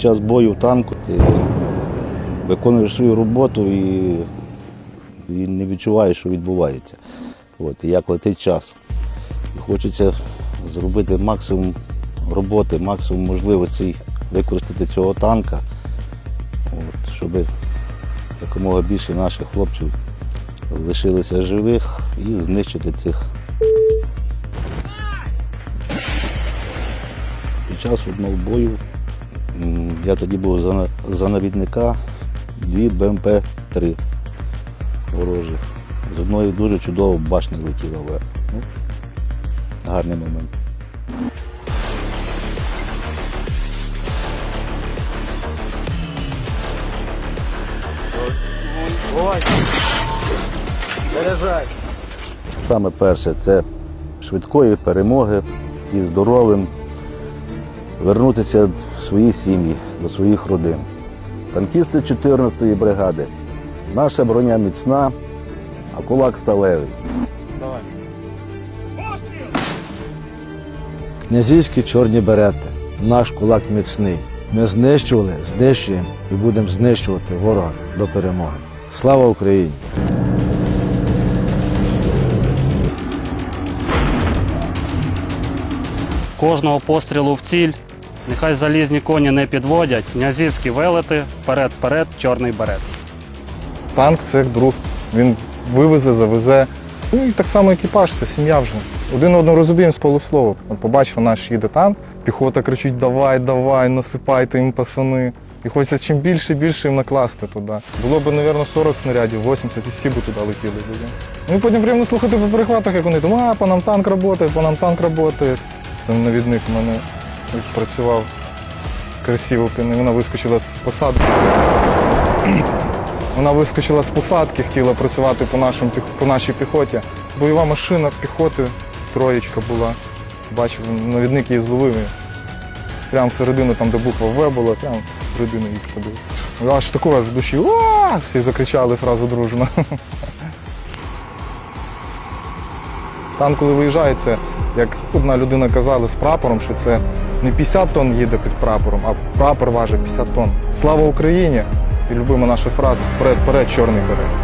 час бою в танку ти виконуєш свою роботу і, і не відчуваєш, що відбувається. От, і як летить час. І хочеться зробити максимум роботи, максимум можливостей використати цього танка, от, щоб якомога більше наших хлопців лишилися живих і знищити цих. Під час одного бою я тоді був за, за навідника дві БМП-3 ворожі. З одної дуже чудово башня летіла. Ну, гарний момент. Саме перше це швидкої перемоги і здоровим вернутися в свої сім'ї, до своїх родин. Танкісти 14-ї бригади. Наша броня міцна, а кулак сталевий. Князівські чорні берети. Наш кулак міцний. Ми знищували, знищуємо і будемо знищувати ворога до перемоги. Слава Україні! Кожного пострілу в ціль. Нехай залізні коні не підводять. Князівські велети, вперед-вперед, чорний берет. Танк це як друг. Він вивезе, завезе. Ну і так само екіпаж, це сім'я вже. Один одного розуміємо з полуслова. Побачив, наш їде танк, піхота кричить: давай, давай, насипайте їм пацани. І хочеться чим більше і більше їм накласти туди. Було б, мабуть, 40 снарядів, 80 і всі б туди летіли. Були. Ну потім приємно слухати по перехватах, як вони там, а, по нам танк працює, по нам танк працює. Це навідник в мене працював красиво, вона вискочила з посадки. Вона вискочила з посадки, хотіла працювати по, нашим, по нашій піхоті. Бойова машина піхоти, троєчка була. Бачив, навідник її зловив. Прямо всередину, там, де буква В була, прямо всередину їх садив. Аж такого аж в душі. «Уа!» Всі закричали одразу дружно. Танк, коли виїжджає, це, як одна людина казала з прапором, що це не 50 тонн їде під прапором, а прапор важить 50 тонн. Слава Україні! І любима наша фраза вперед, вперед, чорний берег.